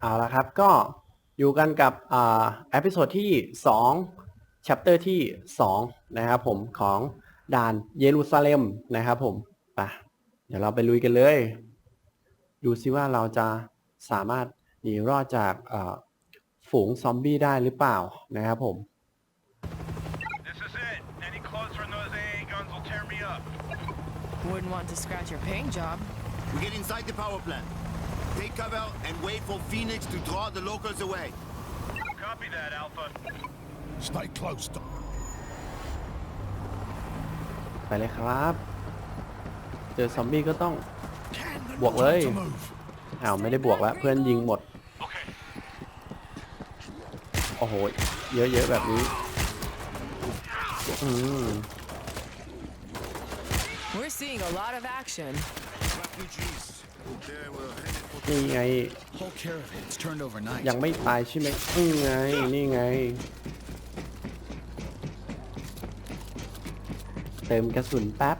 เอาละครับก็อยู่กันกับอ่าเอพิโซดที่ 2 chapter ที่ 2 นะครับผมของด่านเยรูซาเล็มนะครับผมไปเดี๋ยวเราไปลุยกันเลย ดูซิว่าเราจะสามารถหนีรอดจากอ่าฝูงซอมบี้ได้หรือเปล่านะครับผม Take cover and wait for Phoenix to draw the locals away. Copy that, Alpha. Stay close. Doc. ไปเลยครับ เจอซอมบี้ก็ต้อง บวกเลย To move. อ้าว ไม่ได้บวกแล้ว เพื่อนยิงหมด Okay. โอ้โห เยอะๆแบบนี้ อืม We're seeing a lot of action. Refugees. They were headed for นี่ไง Whole caravan. It's turned overnight. ยังไม่ตายใช่ไหมนี่ไง นี่ไง เติมกระสุนแป๊บ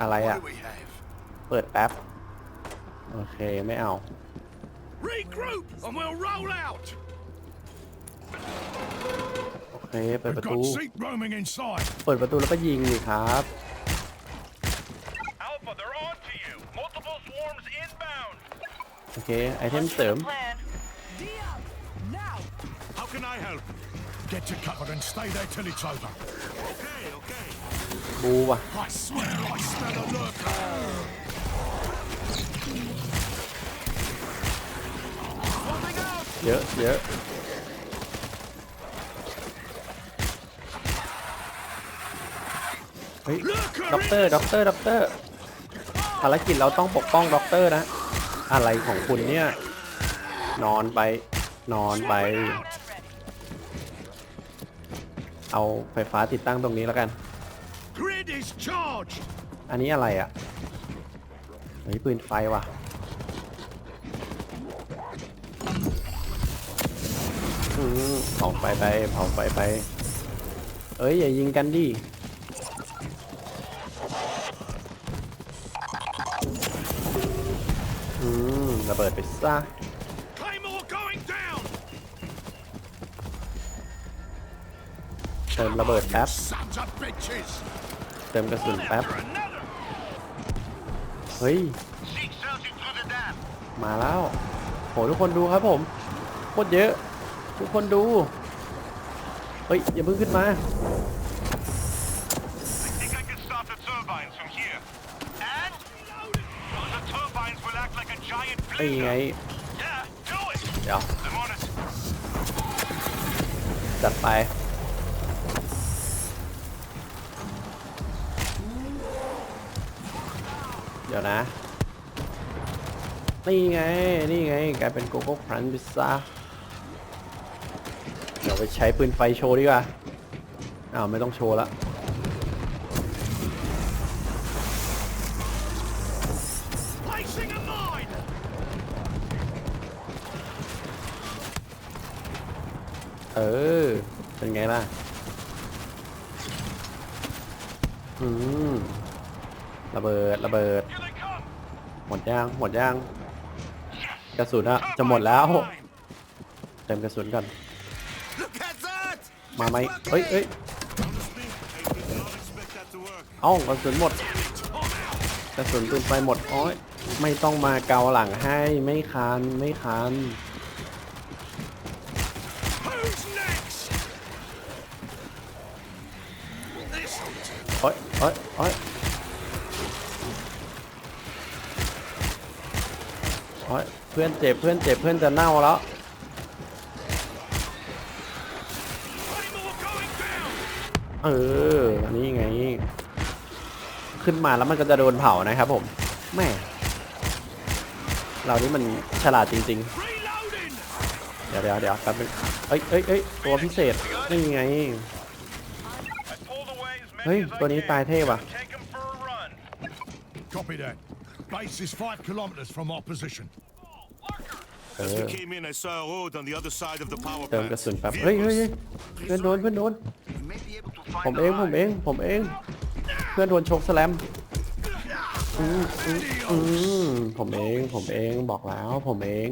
อะไร What อะ do we have? เปิดแป๊บ โอเค ไม่เอา Regroup and we'll roll out. โอเคเปิด We've ประตู got Zeke roaming inside. เปิดประตูแล้วก็ยิงนี่ครับ Alpha, they're on to you. Multiple swarms inbound. โอเค ไอเทมเสริม How can I help? Get to cover and stay there till it's over. Okay, okay. บูว่ะ I swear I smell a lurker. เยอะเยอะ ฮ้ยด็อกเตอร์ด็อกเตอร์ด็อกเตอร์ภารกิจเราต้องปกป้องด็อกเตอร์นะ อะไรของคุณเนี่ย นอนไป นอนไป เอาไฟฟ้าติดตั้งตรงนี้แล้วกัน Grid is charged. อันนี้อะไรอะเฮ้ยปืนไฟว่ะอืมเผาไฟไปเผาไฟไป เอ้ยอย่ายิงกันดิ ระเบิดไปซะ Claymore going down. เติมระเบิดแป๊บ Sons of bitches. เติมกระสุน One แป๊บ after another. เฮ้ย Zeke surging through the dam. มาแล้วโหทุกคนดูครับผมโคตรเยอะ ทุกคนดู เฮ้ย อย่าเพิ่งขึ้นมา ไอ้ยังไง เดี๋ยว จัดไป เดี๋ยวนะ นี่ไง นี่ไง กลายเป็นโกโก้พันบิซซ่า เดี๋ยวไปใช้ปืนไฟโชว์ดีกว่า อ้าว ไม่ต้องโชว์ละ เออ เป็นไงล่ะ อืมระเบิดระเบิด หมดย่างหมดย่างกระสุนอะจะหมดแล้ว เติมกระสุนก่อนมาไหมเอ้ยเอ้ยเอ้ากระสุนหมดกระสุนปืนไฟหมดโอ้ยไม่ต้องมาเกาหลังให้ไม่คันไม่คัน Who's next? This'll do. โอ้ยโอ้ยโอ้ยเพื่อนเจ็บเพื่อนเจ็บเพื่อนจะเน่าแล้ว Claymore going down. เออนี่ไง ขึ้นมาแล้วมันก็จะโดนเผานะครับผมแม่เรานี่มันฉลาดจริง ๆ เดี๋ยวเดี๋ยวเดี๋ยวแป๊บนึงเอ้ยเอ้ยเอ้ยตัวพิเศษนี่ไง away as many Hey, as I ตัวนี้ can. ตายเท่ว่ะ Take 'em for a run. Copy that. Base is five kilometers from our position. As we came in, I saw a road on the other side of the power เติม plant. กระสุนแป๊บเฮ้ยเฮ้ยเฮ้ยเพื่อนโดนเพื่อนโดน We may be able to find ผม a เองผม line. เองผมเองพื่อนโดนชกสแลมอืมอืมอืมผมเองผมเองบอกแล้วผมเอง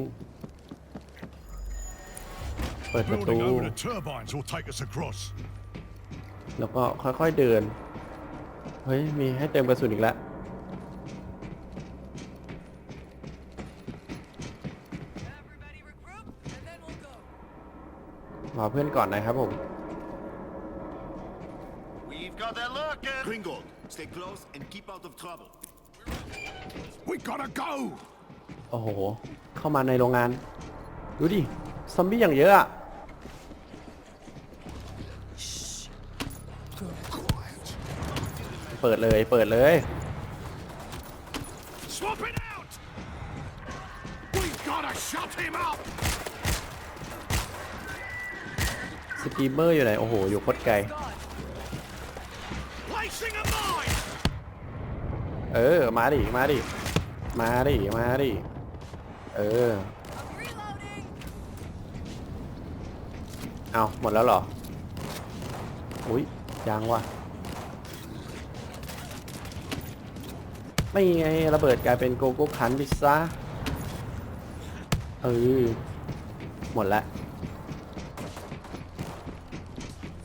เปิดประตู Building over the turbines will take us across. แล้วก็ค่อยๆเดิน เฮ้ย มีให้เติมกระสุนอีกแล้ว Everybody regroup, and then we'll go. รอเพื่อนก่อนนะครับผม We've got their lurking. Gringold, stay close and keep out of trouble. We gotta go! โอ้โห เข้ามาในโรงงาน ดูดิ ซอมบี้อย่างเยอะอะ เปิดเลย เปิดเลย Swap it out! We gotta shut him up! สตรีมเมอร์อยู่ไหน โอ้โห อยู่โคตรไกล Placing a mine! เออ มาดิ มาดิ มาดิ มาดิ เออ Reloading. เอาหมดแล้วเหรอ อุ้ยยังว่ะ ไม่ไงระเบิดกลายเป็นโกโก้คันพิซซ่าเออหมดละ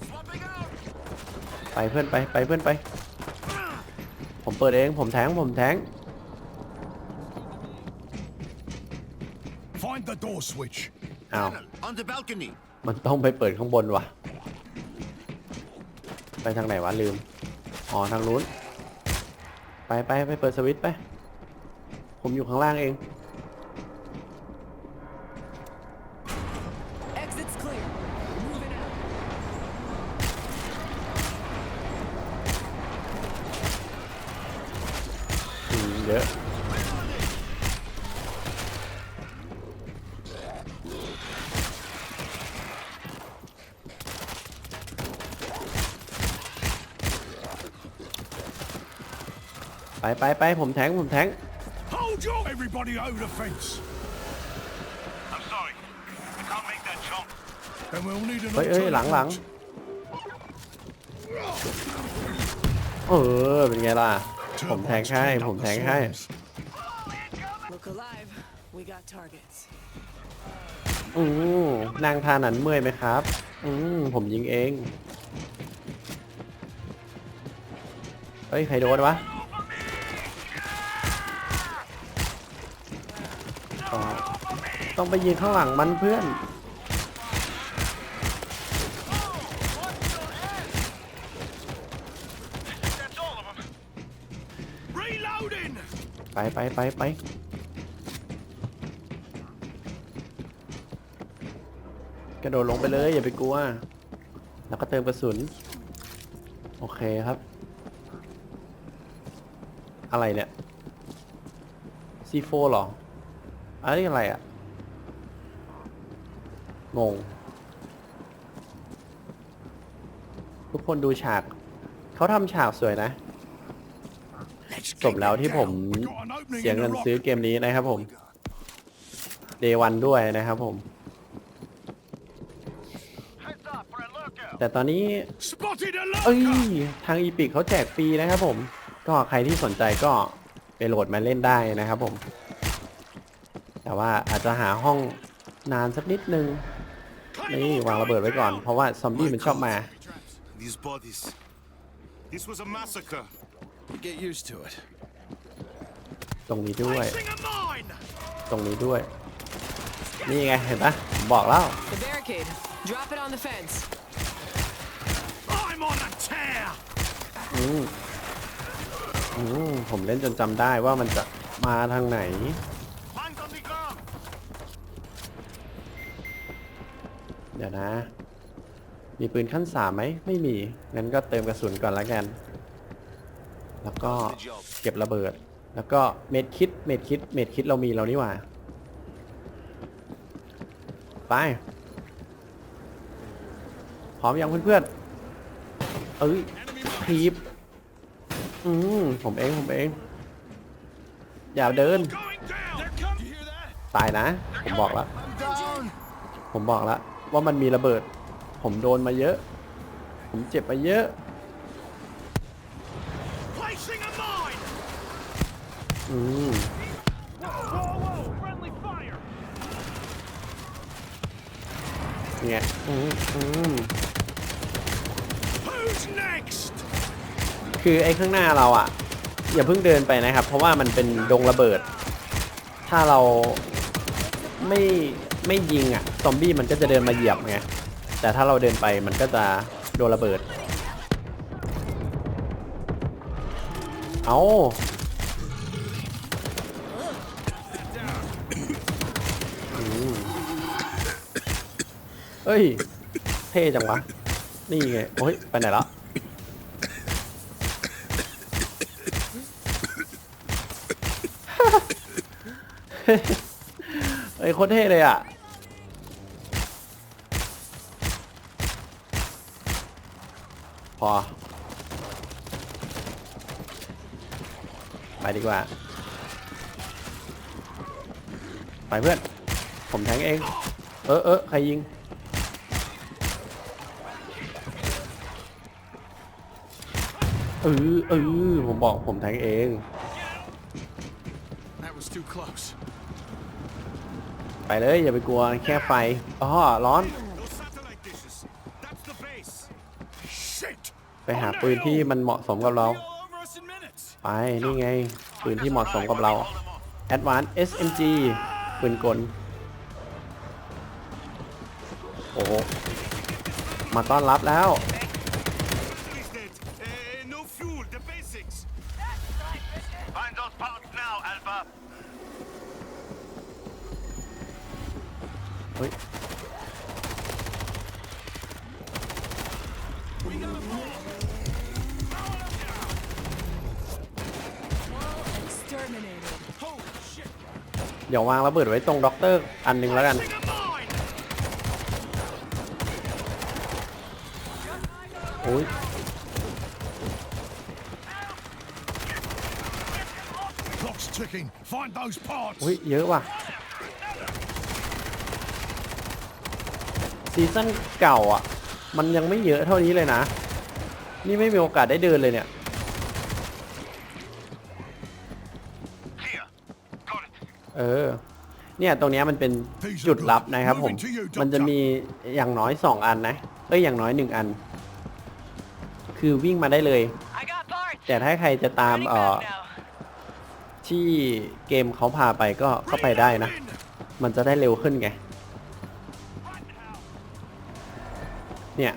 Swapping out. ไปเพื่อนไปไปเพื่อนไป ผมเปิดเองผมแทงผมแทง Find the door switch. อ้าว Colonel, on the balcony. มันต้องไปเปิดข้างบนว่ะ ไปทางไหนวะลืม อ๋อทางนู้น ไปไปไปเปิดสวิตช์ไป ผมอยู่ข้างล่างเอง Exit's clear. Moving out. อืมเยอะ ไปไปไปผมแทงผมแทง Hold your everybody over the fence. I'm sorry. I can't make that jump. Then we'll need an เฮ้ยเฮ้ย alternate หลังหลัง route. เออเป็นไงล่ะ ผมแทง Turbines ให้ cleaned up ผม the แทงให้ slums. Look alive. We got targets. อืมนางทานันเมื่อยไหมครับ อืมผมยิงเอง เฮ้ย ใครโดนวะ อ๋อต้องไปยิงข้างหลังมันเพื่อน That's all of them. Reloading! ไปไปไปไปกระโดดลงไปเลย อย่าไปกลัว แล้วก็เติมกระสุน โอเคครับ อะไรเนี่ย C4 หรอ อะไรอะไรอะงง ทุกคนดูฉาก เขาทำฉากสวยนะ Let's สมแล้วที่ผม We got an opening เสีย in เงิ the น rock. ซื้อเกมนี้นะครับผม Day วันด้วยนะครับผม Heads up for a lurker. แต่ตอนนี้ Spotted a เอ้ย lurker! ทางอีพิกเขาแจกฟรีนะครับผม ก็ใครที่สนใจก็ไปโหลดมาเล่นได้นะครับผม แต่ว่าอาจจะหาห้องนานสักนิดนึง นี่วางระเบิดไว้ก่อน เพราะว่าซอมบี้มันชอบมา These bodies. This was a massacre. Get used to it. ตรงนี้ด้วย Placing a mine! ตรงนี้ด้วย นี่ไงเห็นปะผมบอกแล้ว The barricade. Drop it on the fence. I'm on a tear! อืมอืมผมเล่นจนจำได้ว่ามันจะมาทางไหน มีปืนขั้นสามไหมไม่มี งั้นก็เติมกระสุนก่อนละกัน แล้วก็เก็บระเบิด แล้วก็เม็ดคิดเม็ดคิดเม็ดคิดเรามีเรานี่หว่า ไป พร้อมยังเพื่อนๆ เอ้ยทีบอืมผมเองผมเอง อย่าเดิน ตายนะ ผมบอกแล้ว ผมบอกแล้วว่ามันมีระเบิด ผมโดนมาเยอะ ผมเจ็บมาเยอะ a mine! อืม Whoa, whoa! Friendly fire! เนี่ยอืมอืม Who's next? คือไอ้ข้างหน้าเราอะ อย่าเพิ่งเดินไปนะครับ เพราะว่ามันเป็นดงระเบิด ถ้าเราไม่ไม่ยิงอะ ซอมบี้มันก็จะเดินมาเหยียบไง แต่ถ้าเราเดินไปมันก็จะโดนระเบิด เอาอเอ้ย เท่จังวะ นี่ไง โอ้ย ไปไหนแล้วเอ้ยโคตรเท่เลยอะ พอ ไปดีกว่า ไปเพื่อน ผมแทงเอง เออเออใครยิง เออเออผมบอกผมแทงเอง That was too close. ไปเลยอย่าไปกลัวแค่ไฟอ๋อร้อน ปืนที่มันเหมาะสมกับเรา ไป นี่ไง ปืนที่เหมาะสมกับเรา Advanced SMG ปืนกล โอ้มาต้อนรับแล้ว He's dead. Uh, เดี๋ยววางระเบิดไว้ตรงด็อกเตอร์อันหนึงแล้วกัน Sing a mine! โอ้ย Clock's ticking. Find those parts. อุ้ยเยอะว่ะซีซั่นเก่าอะ มันยังไม่เยอะเท่านี้เลยนะ นี่ไม่มีโอกาสได้เดินเลยเนี่ย เออ เนี่ยตรงเนี้ยมันเป็นจุดลับนะครับผม มันจะมีอย่างน้อยสองอันนะ เอ้ยอย่างน้อยหนึ่งอัน คือวิ่งมาได้เลย I got parts. แต่ถ้าใครจะตาม Running เอ่อ back now. ที่เกมเขาพาไปก็ก็ไปได้นะ มันจะได้เร็วขึ้นไง เนี่ย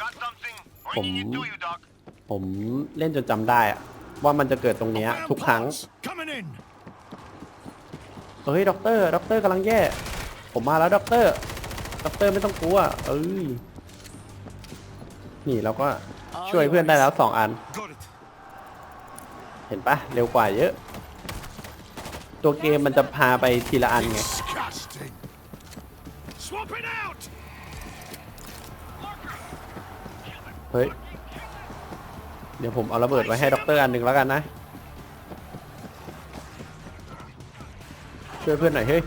Got something? ผม- Bringing it to you, Doc. ผมเล่นจนจำได้อะ ว่ามันจะเกิดตรงเนี้ย Found ทุกครั้ง parts. Coming in. เฮ้ยด็อกเตอร์ด็อกเตอร์กำลังแย่ ผมมาแล้วด็อกเตอร์ด็อกเตอร์ไม่ต้องกลัวเอ้ยนี่เราก็ช่วยเพื่อนได้แล้วสองอัน Got it. เห็นปะเร็วกว่าเยอะ ตัวเกมมันจะพาไปทีละอันไง Disgusting. Swap it out. เฮ้ย เดี๋ยวผมเอาระเบิดไว้ให้ด็อกเตอร์อันหนึ่งแล้วกันนะ ช่วยเพื่อนหน่อยเฮ้ย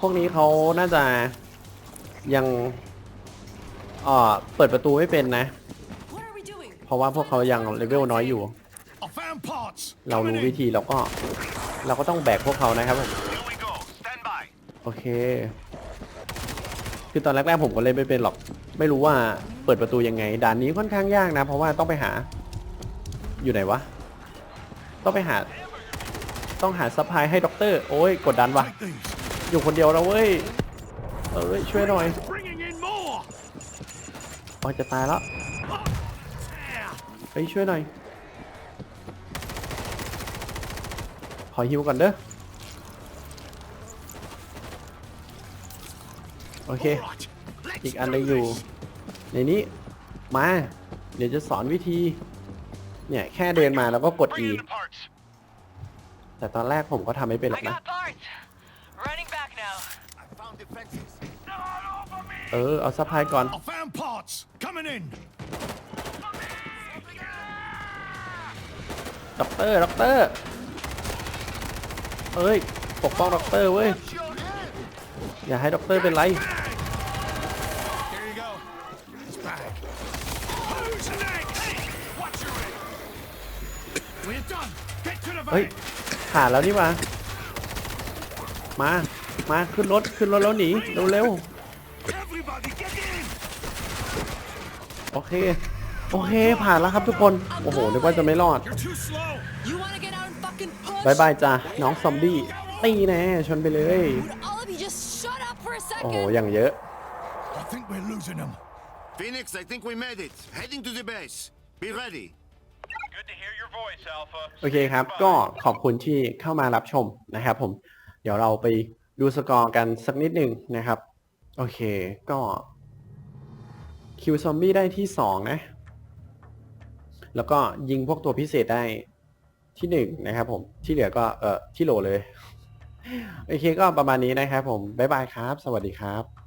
พวกนี้เขาน่าจะยังเอ่อเปิดประตูไม่เป็นนะ What are we doing? เพราะว่าพวกเขายังเลเวลน้อยอยู่ I found parts. เรา Coming รู้วิธีเราก็ เราก็ต้องแบกพวกเขานะครับผม Here we go. Stand by. โอเค คือตอนแรกๆผมก็เล่นไม่เป็นหรอก ไม่รู้ว่าเปิดประตูยังไง ด่านนี้ค่อนข้างยากนะ เพราะว่าต้องไปหา อยู่ไหนวะ ต้องไปหา ต้องหาซัพพลายให้ด็อกเตอร์ โอ้ยกดดันวะอยู่คนเดียวแล้วเว้ย เอ้ยช่วยหน่อย Bringing in more. อ๋อจะตายแล้ว There. ไปช่วยหน่อย ขอฮิวก่อนเด้อ โอเค All right. Let's อีกอัน do หนึงอยู่ this. ในนี้มา เดี๋ยวจะสอนวิธี เนี่ย แค่เดินมาแล้วก็กด E Bring in the parts. แต่ตอนแรกผมก็ทำไม่เป็นหร I อกนะ got parts. Running back now. I found defenses. Not over me. เออ เอาซัพพลายก่อน I found parts. Coming in. ด็อกเตอร์ ด็อกเตอร์ เอ้ย ปกป้องด็อกเตอร์เว้ย Watch your head. อย่าให้ด็อกเตอร์เป็นไร Here you go. It's back. Hallucinate! Hey! Watch your head! We're done! Get to the เฮ้ย van! ผ่านแล้วนี่มา มา มาขึ้นรถขึ้นรถแล้วหนีเร็ว Everybody get in! ๆ โอเค โอเค ผ่านแล้วครับทุกคน โอ้โหนึกว่าจะไม่รอด You're too slow! You wanna get out and fucking push? บายบายจ้ะน้องซอมบี้ ตีแน่ชนไปเลย Would all of you just shut up for a โอ้โห second? อย่างเยอะ I think we're losing them. Phoenix, I think we made it. Heading to the base. Be ready. Good to hear your voice, Alpha. โอเคครับ ก็ขอบคุณที่เข้ามารับชมนะครับผม เดี๋ยวเราไปดูสกอร์กันสักนิดหนึ่งนะครับ โอเค ก็คิวซอมบี้ได้ที่สองนะ แล้วก็ยิงพวกตัวพิเศษได้ที่หนึ่งนะครับผม ที่เหลือก็เออที่โหลเลย โอเคก็ประมาณนี้นะครับผม บ๊ายบายครับ สวัสดีครับ